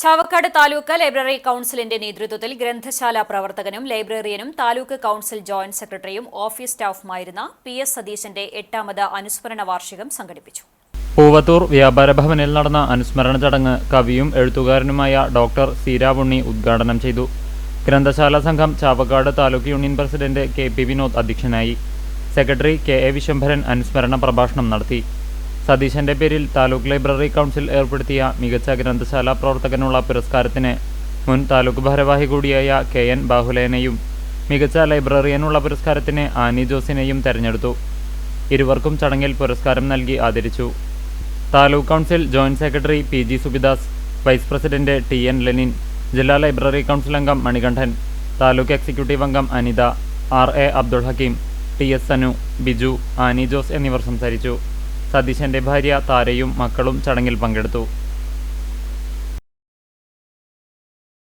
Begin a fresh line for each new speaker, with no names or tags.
Chavakkad taluk library കൌൺസിലിന്റെ നേതൃത്വത്തിൽ ഗ്രന്ഥശാല പ്രവർത്തകനും ലൈബ്രറിയനും താലൂക്ക് കൌൺസിൽ ജോയിന്റ് സെക്രട്ടറിയും ഓഫീസ് സ്റ്റാഫുമായിരുന്ന പി എസ് സതീശന്റെ എട്ടാമത് അനുസ്മരണ വാർഷികം സംഘടിപ്പിച്ചു.
പൂവത്തൂർ വ്യാപാര ഭവനിൽ നടന്ന അനുസ്മരണ ചടങ്ങ് കവിയും എഴുത്തുകാരനുമായ ഡോക്ടർ സീരാവുണ്ണി ഉദ്ഘാടനം ചെയ്തു. ഗ്രന്ഥശാല സംഘം Chavakkad taluk union president K P Vinod അധ്യക്ഷനായി. സെക്രട്ടറി കെ എ വിശംഭരൻ അനുസ്മരണ പ്രഭാഷണം നടത്തി. സതീശന്റെ പേരിൽ താലൂക്ക് ലൈബ്രറി കൗൺസിൽ ഏർപ്പെടുത്തിയ മികച്ച ഗ്രന്ഥശാല പ്രവർത്തകനുള്ള പുരസ്കാരത്തിന് മുൻ താലൂക്ക് ഭാരവാഹി കൂടിയായ കെ എൻ ബാഹുലേനെയും മികച്ച ലൈബ്രറിയനുള്ള പുരസ്കാരത്തിന് ആനി ജോസിനെയും തെരഞ്ഞെടുത്തു. ഇരുവർക്കും ചടങ്ങിൽ പുരസ്കാരം നൽകി ആദരിച്ചു. Taluk council joint secretary P G Subidas vice president T N Lenin ജില്ലാ ലൈബ്രറി കൗൺസിൽ അംഗം മണികണ്ഠൻ താലൂക്ക് എക്സിക്യൂട്ടീവ് അംഗം Anitha R A Abdul Hakeem T S Sanu Biju Annie Jose എന്നിവർ സംസാരിച്ചു. സതീശന്റെ ഭാര്യ താരയും മക്കളും ചടങ്ങിൽ പങ്കെടുത്തു